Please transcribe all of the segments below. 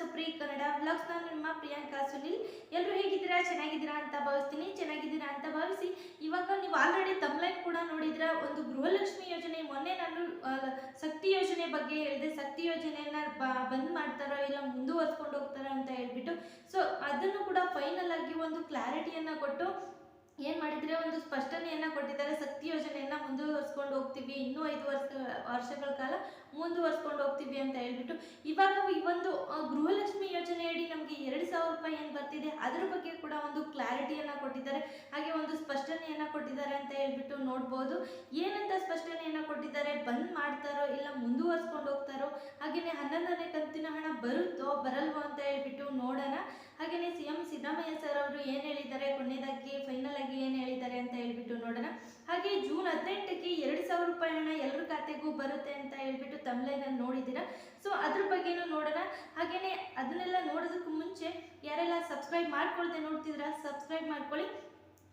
Supri Kannada vlogs ನಾನು ನಿಮ್ಮ ಪ್ರಿಯಾಂಕಾ ಸುನಿಲ್. ಎಲ್ಲರೂ ಹೇಗಿದ್ದೀರಾ? ಚೆನ್ನಾಗಿದ್ದೀರಾ ಅಂತ ಭಾವಿಸ್ತೀನಿ. ಚೆನ್ನಾಗಿದ್ದೀರಾ ಅಂತ ಭಾವಿಸಿ ಇವಾಗ ನೀವು ಆಲ್ರೆಡಿ ತಮ್ಲೈನ್ ಕೂಡ ನೋಡಿದ್ರ, ಒಂದು ಗೃಹಲಕ್ಷ್ಮಿ ಯೋಜನೆ ಮೊನ್ನೆ ನಾನು ಶಕ್ತಿ ಯೋಜನೆ ಬಗ್ಗೆ ಹೇಳಿದೆ. ಶಕ್ತಿ ಯೋಜನೆಯನ್ನ ಬಂದ್ ಮಾಡ್ತಾರೋ ಇಲ್ಲ ಮುಂದುವರ್ಸ್ಕೊಂಡು ಹೋಗ್ತಾರೋ ಅಂತ ಹೇಳ್ಬಿಟ್ಟು. ಸೊ ಅದನ್ನು ಕೂಡ ಫೈನಲ್ ಆಗಿ ಒಂದು ಕ್ಲಾರಿಟಿಯನ್ನ ಕೊಟ್ಟು ಏನ್ ಮಾಡಿದ್ರೆ ಒಂದು ಸ್ಪಷ್ಟನೆಯನ್ನ ಕೊಟ್ಟಿದ್ದಾರೆ, ಶಕ್ತಿ ಯೋಜನೆಯನ್ನ ಮುಂದುವರಿಸ್ಕೊಂಡು ಹೋಗ್ತೀವಿ, ಇನ್ನೂ ಐದು ವರ್ಷ, ವರ್ಷಗಳ ಕಾಲ ಮುಂದುವರ್ಸ್ಕೊಂಡು ಹೋಗ್ತೀವಿ ಅಂತ ಹೇಳ್ಬಿಟ್ಟು, ಇವಾಗ ಈ ಒಂದು ಗೃಹಲಕ್ಷ್ಮಿ ಯೋಜನೆಯಡಿ ನಮಗೆ ಎರಡು ಸಾವಿರ ರೂಪಾಯಿ ಏನು ಬರ್ತಿದೆ, ಅದ್ರ ಬಗ್ಗೆ ಕೂಡ ಒಂದು ಕ್ಲಾರಿಟಿಯನ್ನ ಕೊಟ್ಟಿದ್ದಾರೆ, ಹಾಗೆ ಒಂದು ಸ್ಪಷ್ಟನೆಯನ್ನ ಕೊಟ್ಟಿದ್ದಾರೆ ಅಂತ ಹೇಳ್ಬಿಟ್ಟು ನೋಡ್ಬೋದು. ಏನಂತ ಸ್ಪಷ್ಟನೆಯನ್ನ ಕೊಟ್ಟಿದ್ದಾರೆ, ಬಂದ್ ಮಾಡ್ತಾರೋ ಇಲ್ಲ ಮುಂದುವರಿಸ್ಕೊಂಡು ಹೋಗ್ತಾರೋ ಹಾಗೆಯೇ ಹನ್ನೊಂದನೇ ಕಂತಿನ ಹಣ ಬರುತ್ತೋ, ಬರಲ್ವೋ ಅಂತ ಹೇಳ್ಬಿಟ್ಟು ನೋಡೋಣ. ಹಾಗೆಯೇ ಸಿ ಎಂ ಸಿದ್ದರಾಮಯ್ಯ ಸರ್ ಅವರು ಏನು ಹೇಳಿದ್ದಾರೆ, ಕೊನೆಯದಾಗಿ ಫೈನಲ್ ಆಗಿ ಏನು ಹೇಳಿದ್ದಾರೆ ಅಂತ ಹೇಳ್ಬಿಟ್ಟು ನೋಡೋಣ. ಹಾಗೆ ಜೂನ್ ಹದಿನೆಂಟಕ್ಕೆ ಎರಡು ಸಾವಿರ ರೂಪಾಯಿ ಹಣ ಎಲ್ಲರ ಖಾತೆಗೂ ಬರುತ್ತೆ ಅಂತ ಹೇಳ್ಬಿಟ್ಟು ತಮ್ಲೈನಲ್ಲಿ ನೋಡಿದ್ದೀರಾ. ಸೊ ಅದ್ರ ಬಗ್ಗೆನೂ ನೋಡೋಣ. ಹಾಗೆಯೇ ಅದನ್ನೆಲ್ಲ ನೋಡೋದಕ್ಕೂ ಮುಂಚೆ ಯಾರೆಲ್ಲ ಸಬ್ಸ್ಕ್ರೈಬ್ ಮಾಡ್ಕೊಳ್ದೆ ನೋಡ್ತಿದ್ರಾ ಸಬ್ಸ್ಕ್ರೈಬ್ ಮಾಡ್ಕೊಳ್ಳಿ.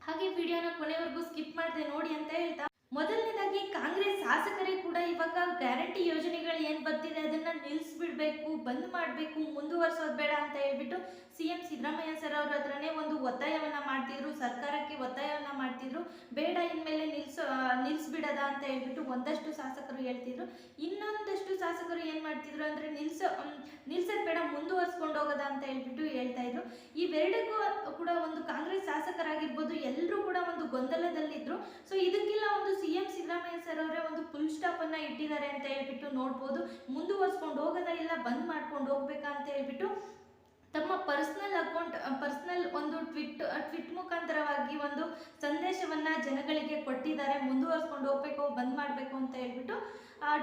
ಹಾಗೆ ವಿಡಿಯೋನ ಕೊನೆವರೆಗೂ ಸ್ಕಿಪ್ ಮಾಡದೆ ನೋಡಿ ಅಂತ ಹೇಳ್ತಾ. ಮೊದಲನೇದಾಗಿ ಕಾಂಗ್ರೆಸ್ ಶಾಸಕರೇ ಕೂಡ ಇವಾಗ ಗ್ಯಾರಂಟಿ ಯೋಜನೆಗಳು ಏನು ಬರ್ತಿದೆ ಅದನ್ನ ನಿಲ್ಲಿಸ್ಬಿಡ್ಬೇಕು ಬಂದ್ ಮಾಡಬೇಕು, ಮುಂದುವರ್ಸೋ ಹೇಳ್ಬಿಟ್ಟು ಸಿ ಎಂ ಸಿದ್ದರಾಮಯ್ಯ ಸರ್ ಅವ್ರ ಹತ್ರನೇ ಒಂದು ಒತ್ತಾಯವನ್ನ ಮಾಡ್ತಿದ್ರು, ಸರ್ಕಾರಕ್ಕೆ ಒತ್ತಾಯವನ್ನ ಮಾಡ್ತಿದ್ರು. ಬೇಡ ಇನ್ಮೇಲೆ ನಿಲ್ಸೋ ನಿಲ್ಸ್ಬಿಡದ ಅಂತ ಹೇಳ್ಬಿಟ್ಟು ಒಂದಷ್ಟು ಶಾಸಕರು ಹೇಳ್ತಿದ್ರು. ಇನ್ನೊಂದಷ್ಟು ಶಾಸಕರು ಏನು ಮಾಡ್ತಿದ್ರು ಅಂದ್ರೆ ನಿಲ್ಸೋ ನಿಲ್ಸೋದು ಬೇಡ, ಮುಂದುವರ್ಸ್ಕೊಂಡು ಹೋಗೋದ ಅಂತ ಹೇಳ್ಬಿಟ್ಟು ಹೇಳ್ತಾ ಇದ್ರು. ಇವೆರಡಕ್ಕೂ ಕೂಡ ಒಂದು ಕಾಂಗ್ರೆಸ್ ಶಾಸಕರಾಗಿರ್ಬೋದು ಎಲ್ಲರೂ ಕೂಡ ಒಂದು ಗೊಂದಲದಲ್ಲಿದ್ರು. ಸೊ ಇದಕ್ಕೆಲ್ಲ ಒಂದು ಸಿ ಎಂ ಸಿದ್ದರಾಮಯ್ಯ ಸರ್ ಅವರೇ ಒಂದು ಫುಲ್ ಸ್ಟಾಪ್ ಅನ್ನ ಇಟ್ಟಿದ್ದಾರೆ ಅಂತ ಹೇಳ್ಬಿಟ್ಟು ನೋಡ್ಬೋದು. ಮುಂದುವರ್ಸ್ಕೊಂಡು ಹೋಗೋದ ಇಲ್ಲ, ಬಂದ್ ಮಾಡ್ಕೊಂಡು ಹೋಗ್ಬೇಕಂತ ಹೇಳ್ಬಿಟ್ಟು ತಮ್ಮ ಪರ್ಸನಲ್ ಅಕೌಂಟ್ ಪರ್ಸನಲ್ ಒಂದು ಟ್ವಿಟ್ ಟ್ವಿಟ್ ಮುಖಾಂತರವಾಗಿ ಒಂದು ಸಂದೇಶವನ್ನ ಜನಗಳಿಗೆ ಕೊಟ್ಟಿದ್ದಾರೆ, ಮುಂದುವರ್ಸ್ಕೊಂಡು ಹೋಗ್ಬೇಕು, ಬಂದ್ ಮಾಡಬೇಕು ಅಂತ ಹೇಳ್ಬಿಟ್ಟು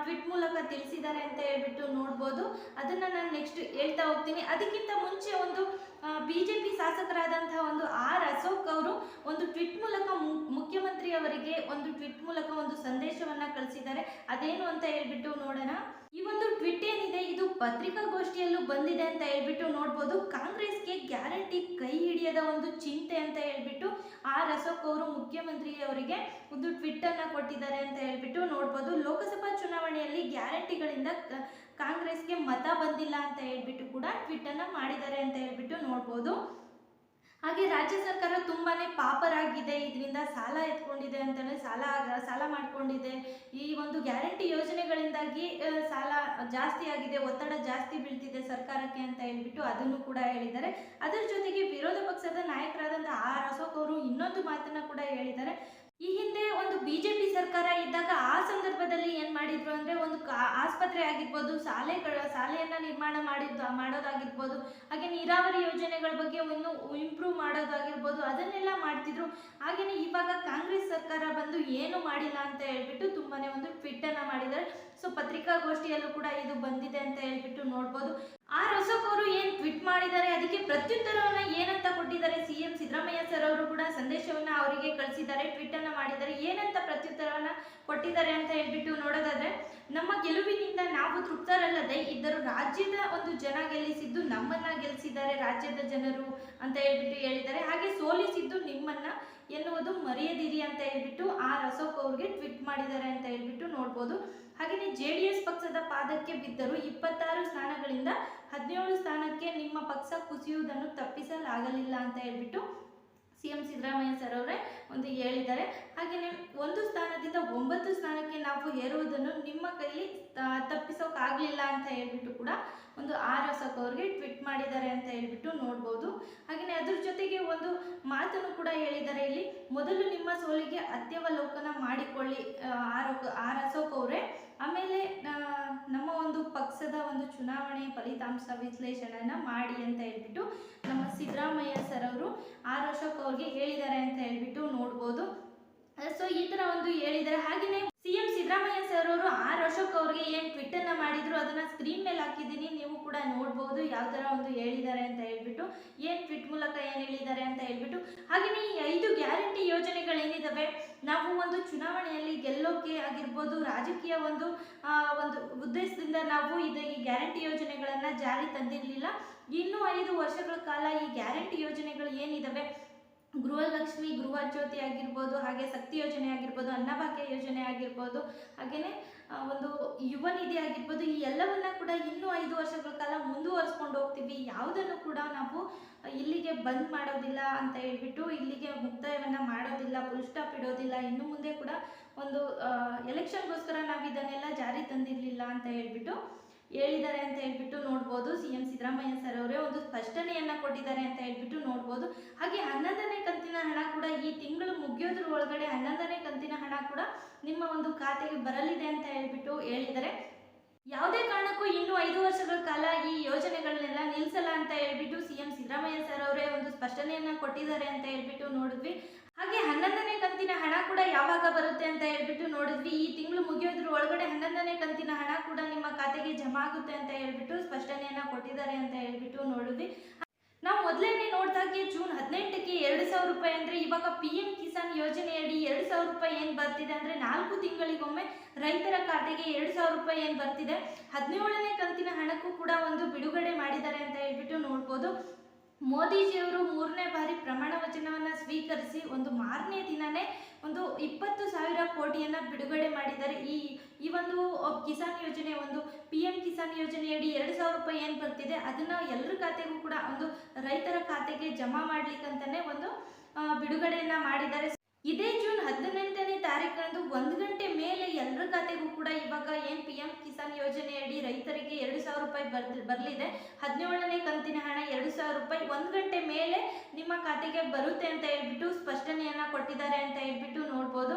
ಟ್ವಿಟ್ ಮೂಲಕ ತಿಳಿಸಿದ್ದಾರೆ ಅಂತ ಹೇಳ್ಬಿಟ್ಟು ನೋಡ್ಬೋದು. ಅದನ್ನ ನಾನು ನೆಕ್ಸ್ಟ್ ಹೇಳ್ತಾ ಹೋಗ್ತೀನಿ. ಅದಕ್ಕಿಂತ ಮುಂಚೆ ಒಂದು ಬಿಜೆಪಿ ಶಾಸಕರಾದಂತಹ ಒಂದು ಆರ್ ಅಶೋಕ್ ಅವರು ಒಂದು ಟ್ವಿಟ್ ಮೂಲಕ ಮುಖ್ಯಮಂತ್ರಿ ಅವರಿಗೆ ಒಂದು ಟ್ವಿಟ್ ಮೂಲಕ ಒಂದು ಸಂದೇಶವನ್ನ ಕಳಿಸಿದ್ದಾರೆ. ಅದೇನು ಅಂತ ಹೇಳ್ಬಿಟ್ಟು ನೋಡೋಣ. ಈ ಒಂದು ಟ್ವಿಟ್ ಏನಿದೆ, ಇದು ಪತ್ರಿಕಾಗೋಷ್ಠಿಯಲ್ಲೂ ಬಂದಿದೆ ಅಂತ ಹೇಳ್ಬಿಟ್ಟು ನೋಡ್ಬೋದು. ಕಾಂಗ್ರೆಸ್ಗೆ ಗ್ಯಾರಂಟಿ ಕೈ ಹಿಡಿಯದ ಒಂದು ಚಿಂತೆ ಅಂತ ಹೇಳ್ಬಿಟ್ಟು ಆರ್ ಅಶೋಕ್ ಅವರು ಮುಖ್ಯಮಂತ್ರಿ ಅವರಿಗೆ ಒಂದು ಟ್ವಿಟ್ ಅನ್ನ ಕೊಟ್ಟಿದ್ದಾರೆ ಅಂತ ಹೇಳ್ಬಿಟ್ಟು ನೋಡ್ಬೋದು. ಲೋಕಸಭಾ ಚುನಾವಣೆಯಲ್ಲಿ ಗ್ಯಾರಂಟಿಗಳಿಂದ ಕಾಂಗ್ರೆಸ್ಗೆ ಮತ ಬಂದಿಲ್ಲ ಅಂತ ಹೇಳ್ಬಿಟ್ಟು ಕೂಡ ಟ್ವಿಟ್ ಅನ್ನ ಮಾಡಿದ್ದಾರೆ ಅಂತ ಹೇಳ್ಬಿಟ್ಟು ನೋಡ್ಬೋದು. ಹಾಗೆ ರಾಜ್ಯ ಸರ್ಕಾರ ತುಂಬಾನೇ ಪಾಪರಾಗಿದೆ, ಇದರಿಂದ ಸಾಲ ಎತ್ಕೊಂಡಿದೆ ಅಂತಲೇ ಸಾಲ ಸಾಲ ಮಾಡ್ಕೊಂಡಿದೆ. ಈ ಒಂದು ಗ್ಯಾರಂಟಿ ಯೋಜನೆಗಳಿಂದಾಗಿ ಸಾಲ ಜಾಸ್ತಿ ಆಗಿದೆ, ಒತ್ತಡ ಜಾಸ್ತಿ ಬೀಳ್ತಿದೆ ಸರ್ಕಾರಕ್ಕೆ ಅಂತ ಹೇಳ್ಬಿಟ್ಟು ಅದನ್ನು ಕೂಡ ಹೇಳಿದ್ದಾರೆ. ಅದರ ಜೊತೆಗೆ ವಿರೋಧ ಪಕ್ಷದ ನಾಯಕರಾದಂಥ ಆರ್ ಅಶೋಕ್ ಅವರು ಇನ್ನೊಂದು ಮಾತನ್ನ ಕೂಡ ಹೇಳಿದ್ದಾರೆ. ಸರ್ಕಾರ ಇದ್ದಾಗ ಆ ಸಂದರ್ಭದಲ್ಲಿ ಏನ್ ಮಾಡಿದ್ರು ಅಂದ್ರೆ ಒಂದು ಆಸ್ಪತ್ರೆ ಆಗಿರ್ಬೋದು ಶಾಲೆಗಳ ಶಾಲೆಯನ್ನ ನಿರ್ಮಾಣ ಮಾಡಿದ್ದು ಮಾಡೋದಾಗಿರ್ಬೋದು, ಹಾಗೆ ನೀರಾವರಿ ಯೋಜನೆಗಳ ಬಗ್ಗೆ ಇನ್ನು ಇಂಪ್ರೂವ್ ಮಾಡೋದಾಗಿರ್ಬೋದು, ಅದನ್ನೆಲ್ಲ ಮಾಡ್ತಿದ್ರು. ಹಾಗೇನೆ ಇವಾಗ ಕಾಂಗ್ರೆಸ್ ಸರ್ಕಾರ ಬಂದು ಏನು ಮಾಡಿಲ್ಲ ಅಂತ ಹೇಳ್ಬಿಟ್ಟು ತುಂಬಾನೇ ಒಂದು ಟ್ವಿಟ್ ಅನ್ನ ಮಾಡಿದ್ದಾರೆ. ಸೊ ಪತ್ರಿಕಾಗೋಷ್ಠಿಯಲ್ಲೂ ಕೂಡ ಇದು ಬಂದಿದೆ ಅಂತ ಹೇಳ್ಬಿಟ್ಟು ನೋಡ್ಬೋದು. ಆರ್ ಅಶೋಕ್ ಅವರು ಏನ್ ಟ್ವಿಟ್ ಮಾಡಿದ್ದಾರೆ, ಅದಕ್ಕೆ ಪ್ರತ್ಯುತ್ತರವನ್ನ ಏನಂತ ಕೊಟ್ಟಿದ್ದಾರೆ, ಸಿ ಎಂ ಸಿದ್ದರಾಮಯ್ಯ ಸರ್ ಅವರು ಸಂದೇಶವನ್ನ ಅವರಿಗೆ ಕಳಿಸಿದ್ದಾರೆ ಟ್ವಿಟ್ ಅನ್ನ ಮಾಡಿದ್ದಾರೆ, ಏನಂತ ಪ್ರತ್ಯುತ್ತರವನ್ನು ಕೊಟ್ಟಿದ್ದಾರೆ ಅಂತ ಹೇಳ್ಬಿಟ್ಟು ನೋಡೋದಾದ್ರೆ, ನಮ್ಮ ಗೆಲುವಿನಿಂದ ನಾವು ತೃಪ್ತರಲ್ಲದೆ ಇದ್ದರೂ ರಾಜ್ಯದ ಒಂದು ಜನ ಗೆಲ್ಲಿಸಿದ್ದು ನಮ್ಮನ್ನ ಗೆಲ್ಲಿಸಿದ್ದಾರೆ ರಾಜ್ಯದ ಜನರು ಅಂತ ಹೇಳ್ಬಿಟ್ಟು ಹೇಳಿದ್ದಾರೆ. ಹಾಗೆ ಸೋಲಿಸಿದ್ದು ನಿಮ್ಮನ್ನ ಎನ್ನುವುದು ಮರೆಯದಿರಿ ಅಂತ ಹೇಳ್ಬಿಟ್ಟು ಆರ್ ಅಶೋಕ್ ಅವ್ರಿಗೆ ಟ್ವೀಟ್ ಮಾಡಿದ್ದಾರೆ ಅಂತ ಹೇಳ್ಬಿಟ್ಟು ನೋಡ್ಬೋದು. ಹಾಗೆಯೇ ಜೆ ಡಿ ಎಸ್ ಪಕ್ಷದ ಪಾದಕ್ಕೆ ಬಿದ್ದರು ಇಪ್ಪತ್ತಾರು ಸ್ಥಾನಗಳಿಂದ ಹದಿನೇಳು ಸ್ಥಾನಕ್ಕೆ ನಿಮ್ಮ ಪಕ್ಷ ಕುಸಿಯುವುದನ್ನು ತಪ್ಪಿಸಲಾಗಲಿಲ್ಲ ಅಂತ ಹೇಳ್ಬಿಟ್ಟು ಸಿ ಎಂ ಸಿದ್ದರಾಮಯ್ಯ ಸರ್ ಅವರೇ ಒಂದು ಹೇಳಿದ್ದಾರೆ. ಹಾಗೆಯೇ ಒಂದು ಸ್ಥಾನದಿಂದ ಒಂಬತ್ತು ಸ್ಥಾನಕ್ಕೆ ನಾವು ಏರುವುದನ್ನು ನಿಮ್ಮ ಕೈಲಿ ತಪ್ಪಿಸೋಕ್ಕಾಗಲಿಲ್ಲ ಅಂತ ಹೇಳ್ಬಿಟ್ಟು ಕೂಡ ಒಂದು ಆರ್ ಅಶೋಕ್ ಅವ್ರಿಗೆ ಟ್ವಿಟ್ ಮಾಡಿದ್ದಾರೆ ಅಂತ ಹೇಳ್ಬಿಟ್ಟು ನೋಡ್ಬೋದು. ಹಾಗೆಯೇ ಅದ್ರ ಜೊತೆಗೆ ಒಂದು ಮಾತನ್ನು ಕೂಡ ಹೇಳಿದ್ದಾರೆ ಇಲ್ಲಿ. ಮೊದಲು ನಿಮ್ಮ ಸೋಲಿಗೆ ಅತ್ಯವಲೋಕನ ಮಾಡಿಕೊಳ್ಳಿ ಆರ್ ಆರ್ ಅಶೋಕ್ ಅವರೇ. ಆಮೇಲೆ ನಮ್ಮ ಒಂದು ಪಕ್ಷದ ಒಂದು ಚುನಾವಣೆ ಫಲಿತಾಂಶ ವಿಶ್ಲೇಷಣೆಯನ್ನ ಮಾಡಿ ಅಂತ ಹೇಳ್ಬಿಟ್ಟು ನಮ್ಮ ಸಿದ್ದರಾಮಯ್ಯ ಸರ್ ಅವರು ಆರ್ ಅಶೋಕ್ ಅವ್ರಿಗೆ ಹೇಳಿದ್ದಾರೆ ಅಂತ ಹೇಳ್ಬಿಟ್ಟು ನೋಡ್ಬೋದು. ಸೊ ಈ ಥರ ಒಂದು ಹೇಳಿದ್ದಾರೆ. ಹಾಗೆಯೇ ಸಿದ್ದರಾಮಯ್ಯ ಸರ್ ಅವರು ಆರ್ ವರ್ಷಕ್ಕೆ ಅವ್ರಿಗೆ ಏನ್ ಟ್ವಿಟ್ ಅನ್ನ ಮಾಡಿದ್ರು ಅದನ್ನ ಸ್ಕ್ರೀನ್ ಮೇಲೆ ಹಾಕಿದ್ದೀನಿ, ನೀವು ಕೂಡ ನೋಡ್ಬೋದು ಯಾವ ತರ ಒಂದು ಹೇಳಿದ್ದಾರೆ ಅಂತ ಹೇಳ್ಬಿಟ್ಟು, ಏನ್ ಟ್ವಿಟ್ ಮೂಲಕ ಏನ್ ಹೇಳಿದ್ದಾರೆ ಅಂತ ಹೇಳ್ಬಿಟ್ಟು. ಹಾಗೆಯೇ ಈ ಐದು ಗ್ಯಾರಂಟಿ ಯೋಜನೆಗಳೇನಿದಾವೆ, ನಾವು ಒಂದು ಚುನಾವಣೆಯಲ್ಲಿ ಗೆಲ್ಲೋಕೆ ಆಗಿರ್ಬೋದು, ರಾಜಕೀಯ ಒಂದು ಒಂದು ಉದ್ದೇಶದಿಂದ ನಾವು ಇದು ಈ ಗ್ಯಾರಂಟಿ ಯೋಜನೆಗಳನ್ನ ಜಾರಿ ತಂದಿರಲಿಲ್ಲ. ಇನ್ನೂ ಐದು ವರ್ಷಗಳ ಕಾಲ ಈ ಗ್ಯಾರಂಟಿ ಯೋಜನೆಗಳು ಏನಿದಾವೆ ಗೃಹಲಕ್ಷ್ಮಿ ಗೃಹ ಜ್ಯೋತಿ ಆಗಿರ್ಬೋದು, ಹಾಗೆ ಶಕ್ತಿ ಯೋಜನೆ ಆಗಿರ್ಬೋದು, ಅನ್ನಭಾಗ್ಯ ಯೋಜನೆ ಆಗಿರ್ಬೋದು ಹಾಗೆಯೇ ಒಂದು ಯುವ ನಿಧಿ ಆಗಿರ್ಬೋದು, ಈ ಎಲ್ಲವನ್ನ ಕೂಡ ಇನ್ನೂ ಐದು ವರ್ಷಗಳ ಕಾಲ ಮುಂದುವರಿಸ ಮುಂದುವರಿಸ್ಕೊಂಡು ಹೋಗ್ತೀವಿ. ಯಾವುದನ್ನು ಕೂಡ ನಾವು ಇಲ್ಲಿಗೆ ಬಂದ್ ಮಾಡೋದಿಲ್ಲ ಅಂತ ಹೇಳ್ಬಿಟ್ಟು ಇಲ್ಲಿಗೆ ಮುಕ್ತಾಯವನ್ನು ಮಾಡೋದಿಲ್ಲ ಫುಲ್ ಸ್ಟಾಪ್ ಇಡೋದಿಲ್ಲ. ಇನ್ನು ಮುಂದೆ ಕೂಡ ಒಂದು ಎಲೆಕ್ಷನ್ಗೋಸ್ಕರ ನಾವು ಇದನ್ನೆಲ್ಲ ಜಾರಿ ತಂದಿರಲಿಲ್ಲ ಅಂತ ಹೇಳ್ಬಿಟ್ಟು ಹೇಳಿದ್ದಾರೆ ಅಂತ ಹೇಳ್ಬಿಟ್ಟು ನೋಡ್ಬೋದು. ಸಿ ಎಂ ಸಿದ್ದರಾಮಯ್ಯ ಸರ್ ಅವರೇ ಒಂದು ಸ್ಪಷ್ಟನೆಯನ್ನ ಕೊಟ್ಟಿದ್ದಾರೆ ಅಂತ ಹೇಳ್ಬಿಟ್ಟು ನೋಡ್ಬೋದು. ಹಾಗೆ ಹನ್ನೊಂದನೇ ಕಂತಿನ ಹಣ ಕೂಡ ಈ ತಿಂಗಳು ಮುಗಿಯೋದ್ರ ಒಳಗಡೆ ಹನ್ನೊಂದನೇ ಕಂತಿನ ಹಣ ಕೂಡ ನಿಮ್ಮ ಒಂದು ಖಾತೆಗೆ ಬರಲಿದೆ ಅಂತ ಹೇಳ್ಬಿಟ್ಟು ಹೇಳಿದ್ದಾರೆ. ಯಾವುದೇ ಕಾರಣಕ್ಕೂ ಇನ್ನು ಐದು ವರ್ಷಗಳ ಕಾಲ ಈ ಯೋಜನೆಗಳನ್ನೆಲ್ಲ ನಿಲ್ಲಿಸಲ್ಲ ಅಂತ ಹೇಳ್ಬಿಟ್ಟು ಸಿ ಎಂ ಸಿದ್ದರಾಮಯ್ಯ ಸರ್ ಅವರೇ ಒಂದು ಸ್ಪಷ್ಟನೆಯನ್ನ ಕೊಟ್ಟಿದ್ದಾರೆ ಅಂತ ಹೇಳ್ಬಿಟ್ಟು ನೋಡಿದ್ವಿ. ಹಾಗೆ ಹನ್ನೊಂದನೇ ಕಂತಿನ ಹಣ ಕೂಡ ಯಾವಾಗ ಬರುತ್ತೆ ಅಂತ ಹೇಳ್ಬಿಟ್ಟು ನೋಡಿದ್ವಿ. ಈ ತಿಂಗಳು ಹನ್ನೊಂದನೇ ಕಂತಿನ ಹಣ ಕೂಡ ನಿಮ್ಮ ಖಾತೆಗೆ ಜಮಾ ಆಗುತ್ತೆ ಅಂತ ಹೇಳ್ಬಿಟ್ಟು ಸ್ಪಷ್ಟನೆಯನ್ನ ಕೊಟ್ಟಿದ್ದಾರೆ ಅಂತ ಹೇಳ್ಬಿಟ್ಟು ನೋಡಿದ್ವಿ ನಾವು ಮೊದಲನೇ ನೋಡಿದಾಗೆ ಜೂನ್ ಹದಿನೆಂಟಕ್ಕೆ ಎರಡು ಸಾವಿರ ರೂಪಾಯಿ ಅಂದ್ರೆ ಇವಾಗ ಪಿ ಎಂ ಕಿಸಾನ್ ಯೋಜನೆಯಡಿ ಎರಡು ಸಾವಿರ ರೂಪಾಯಿ ಏನು ಬರ್ತಿದೆ ಅಂದ್ರೆ ನಾಲ್ಕು ತಿಂಗಳಿಗೊಮ್ಮೆ ರೈತರ ಖಾತೆಗೆ ಎರಡು ಸಾವಿರ ರೂಪಾಯಿ ಏನು ಬರ್ತಿದೆ? ಹದಿನೇಳನೇ ಕಂತಿನ ಹಣಕ್ಕೂ ಕೂಡ ಒಂದು ಬಿಡುಗಡೆ ಮಾಡಿದ್ದಾರೆ ಅಂತ ಹೇಳ್ಬಿಟ್ಟು ನೋಡ್ಬೋದು. ಮೋದಿಜಿಯವರು ಮೂರನೇ ಬಾರಿ ಪ್ರಮಾಣ ವಚನವನ್ನು ಸ್ವೀಕರಿಸಿ ಒಂದು ಮಾರನೇ ದಿನನೇ ಒಂದು ಇಪ್ಪತ್ತು ಸಾವಿರ ಕೋಟಿಯನ್ನು ಬಿಡುಗಡೆ ಮಾಡಿದ್ದಾರೆ. ಈ ಈ ಒಂದು ಕಿಸಾನ್ ಯೋಜನೆ ಒಂದು ಪಿ ಎಂ ಕಿಸಾನ್ ಯೋಜನೆಯಡಿ ಎರಡು ಸಾವಿರ ರೂಪಾಯಿ ಏನು ಬರ್ತಿದೆ, ಅದನ್ನು ಎಲ್ಲರ ಖಾತೆಗೂ ಕೂಡ ಒಂದು ರೈತರ ಖಾತೆಗೆ ಜಮಾ ಮಾಡ್ಲಿಕ್ಕಂತಾನೆ ಒಂದು ಬಿಡುಗಡೆಯನ್ನ ಮಾಡಿದ್ದಾರೆ. ಇದೇ ಜೂನ್ ಹದಿನೆಂಟನೇ ತಾರೀಕಂದು ಒಂದು ಗಂಟೆ ಮೇಲೆ ಎಲ್ಲರ ಖಾತೆಗೂ ಕೂಡ ಇವಾಗ ಏನು ಪಿ ಎಂ ಕಿಸಾನ್ ಯೋಜನೆಯಡಿ ರೈತರಿಗೆ ಎರಡು ಸಾವಿರ ರೂಪಾಯಿ ಬರ್ ಬರಲಿದೆ. ಹದಿನೇಳನೇ ಕಂತಿನ ಹಣ ಎರಡು ಸಾವಿರ ರೂಪಾಯಿ ಒಂದು ಗಂಟೆ ಮೇಲೆ ನಿಮ್ಮ ಖಾತೆಗೆ ಬರುತ್ತೆ ಅಂತ ಹೇಳ್ಬಿಟ್ಟು ಸ್ಪಷ್ಟನೆಯನ್ನ ಕೊಟ್ಟಿದ್ದಾರೆ ಅಂತ ಹೇಳ್ಬಿಟ್ಟು ನೋಡ್ಬೋದು.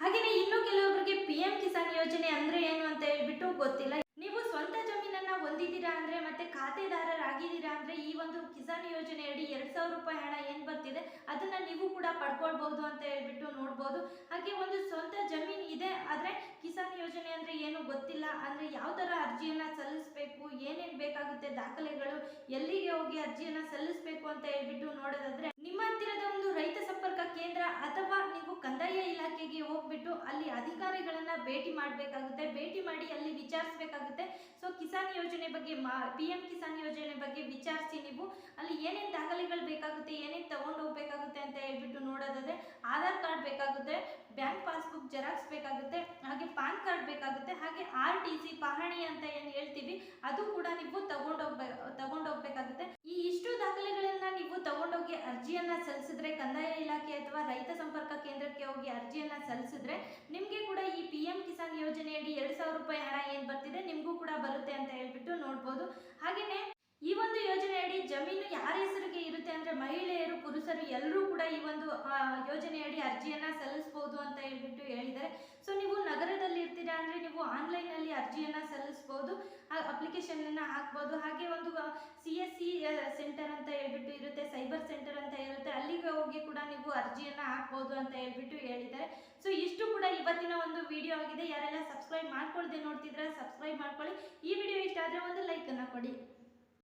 ಹಾಗೆಯೇ ಇನ್ನು ಕೆಲವೊಬ್ಬರಿಗೆ ಪಿ ಎಂ ಕಿಸಾನ್ ಯೋಜನೆ ಅಂದ್ರೆ ಏನು ಅಂತ ಹೇಳ್ಬಿಟ್ಟು ಗೊತ್ತಿಲ್ಲ. ನೀವು ಸ್ವಂತ ಜಮೀನನ್ನ ಹೊಂದಿದ್ದೀರಾ ಅಂದ್ರೆ ಮತ್ತೆ ಖಾತೆದಾರರಾಗಿದ್ದೀರಾ ಅಂದ್ರೆ ಈ ಒಂದು ಕಿಸಾನ್ ಯೋಜನೆಯಡಿ ಎರಡ್ ಸಾವಿರ ರೂಪಾಯಿ ಹಣ ಏನ್ ಬರ್ತಿದೆ ಅದನ್ನ ನೀವು ಕೂಡ ಪಡ್ಕೊಳ್ಬಹುದು ಅಂತ ಹೇಳ್ಬಿಟ್ಟು ನೋಡ್ಬೋದು. ಹಾಗೆ ಒಂದು ಸ್ವಂತ ಜಮೀನ್ ಇದೆ ಆದ್ರೆ ಕಿಸಾನ್ ಯೋಜನೆ ಅಂದ್ರೆ ಏನು ಗೊತ್ತಿಲ್ಲ ಅಂದ್ರೆ ಯಾವ ತರ ಅರ್ಜಿಯನ್ನ ಸಲ್ಲಿಸಬೇಕು, ಏನೇನ್ ಬೇಕಾಗುತ್ತೆ ದಾಖಲೆಗಳು, ಎಲ್ಲಿಗೆ ಹೋಗಿ ಅರ್ಜಿಯನ್ನ ಸಲ್ಲಿಸಬೇಕು ಅಂತ ಹೇಳ್ಬಿಟ್ಟು ನೋಡೋದಾದ್ರೆ ನಿಮ್ಮ ಹತ್ತಿರದ ಒಂದು ರೈತ ಸಂಪರ್ಕ ಕೇಂದ್ರ ಅಥವಾ ನೀವು ಕಂದಾಯ ಇಲಾಖೆಗೆ ಹೋಗ್ಬಿಟ್ಟು ಅಲ್ಲಿ ಅಧಿಕಾರಿಗಳನ್ನ ಭೇಟಿ ಮಾಡಬೇಕಾಗುತ್ತೆ. ಭೇಟಿ ಮಾಡಿ ಅಲ್ಲಿ ವಿಚಾರಿಸಬೇಕಾಗುತ್ತೆ. ಸೊ ಕಿಸಾನ್ ಯೋಜನೆ ಬಗ್ಗೆ ಪಿ ಎಂ ಕಿಸಾನ್ ಯೋಜನೆ ಬಗ್ಗೆ ವಿಚಾರಿಸಿ ನೀವು. ಅಲ್ಲಿ ಏನೇನು ದಾಖಲೆಗಳು ಬೇಕಾಗುತ್ತೆ, ಏನೇನು ತಗೊಂಡು ಹೋಗ್ಬೇಕಾಗುತ್ತೆ ಅಂತ ಹೇಳ್ಬಿಟ್ಟು ನೋಡೋದಾದ್ರೆ ಆಧಾರ್ ಕಾರ್ಡ್ ಬೇಕಾಗುತ್ತೆ, ಬ್ಯಾಂಕ್ ಪಾಸ್ಬುಕ್ ಜೆರಾಕ್ಸ್ ಬೇಕಾಗುತ್ತೆ, ಹಾಗೆ ಪಾನ್ ಕಾರ್ಡ್ ಬೇಕಾಗುತ್ತೆ, ಹಾಗೆ ಆರ್ ಟಿ ಸಿ, ಪಹಣಿ ಅಂತ ಏನು ಹೇಳ್ತೀವಿ, ಅದು ಕೂಡ ನೀವು ತಗೊಂಡೋಗ್ಬೇ, ತಗೊಂಡೋಗ್ಬೇಕಾಗುತ್ತೆ ಈ ಇಷ್ಟು ದಾಖಲೆಗಳನ್ನ ನೀವು ತಗೊಂಡೋಗಿ ಅರ್ಜಿಯನ್ನ ಸಲ್ಲಿಸಿದ್ರೆ ಕಂದಾಯ ಇಲಾಖೆ ಅಥವಾ ರೈತ ಸಂಪರ್ಕ ಕೇಂದ್ರಕ್ಕೆ ಹೋಗಿ ಅರ್ಜಿಯನ್ನ ಸಲ್ಲಿಸಿದ್ರೆ ನಿಮಗೆ ಕೂಡ ಈ ಪಿ ಎಂ ಕಿಸಾನ್ ಯೋಜನೆಯಡಿ ಎರಡು ಸಾವಿರ ರೂಪಾಯಿ ಹಣ ಏನು ಬರ್ತಿದೆ ನಿಮಗೂ ಕೂಡ ಬರುತ್ತೆ ಅಂತ ಹೇಳ್ಬಿಟ್ಟು ನೋಡ್ಬೋದು. ಹಾಗೆಯೇ ಈ ಒಂದು ಯೋಜನೆಯಡಿ ಜಮೀನು ಯಾರ ಹೆಸರಿಗೆ ಇರುತ್ತೆ ಅಂದ್ರೆ ಮಹಿಳೆಯರು, ಪುರುಷರು ಎಲ್ಲರೂ ಕೂಡ ಈ ಒಂದು ಯೋಜನೆಯಡಿ ಅರ್ಜಿಯನ್ನ ಸಲ್ಲಿಸಬಹುದು ಅಂತ ಹೇಳ್ಬಿಟ್ಟು ಹೇಳಿದ್ದಾರೆ. ಸೊ ನೀವು ನಗರದಲ್ಲಿ ಇರ್ತೀರಾ ಅಂದ್ರೆ ನೀವು ಆನ್ಲೈನ್ ಅಲ್ಲಿ ಅರ್ಜಿಯನ್ನ ಸಲ್ಲಿಸಬಹುದು ಅಪ್ಲಿಕೇಶನ್ ಅನ್ನ ಹಾಕ್ಬೋದು. ಹಾಗೆ ಸೆಂಟರ್ ಅಂತ ಹೇಳ್ಬಿಟ್ಟು ಇರುತ್ತೆ ಸೈಬರ್ ಸೆಂಟರ್ ಅಂತ ಇರುತ್ತೆ, ಅಲ್ಲಿಗೆ ಹೋಗಿ ಕೂಡ ನೀವು ಅರ್ಜಿಯನ್ನ ಹಾಕ್ಬೋದು ಅಂತ ಹೇಳ್ಬಿಟ್ಟು ಹೇಳಿದ್ದಾರೆ. ಸೊ ಇಷ್ಟು ಕೂಡ ಇವತ್ತಿನ ಒಂದು ವಿಡಿಯೋ ಆಗಿದೆ. ಯಾರೆಲ್ಲ ಸಬ್ಸ್ಕ್ರೈಬ್ ಮಾಡ್ಕೊಳ್ದೆ ನೋಡ್ತಿದ್ರೆ ಸಬ್ಸ್ಕ್ರೈಬ್ ಮಾಡ್ಕೊಳ್ಳಿ. ಈ ವಿಡಿಯೋ ಇಷ್ಟ ಆದ್ರೆ ಒಂದು ಲೈಕ್ ಅನ್ನ ಕೊಡಿ.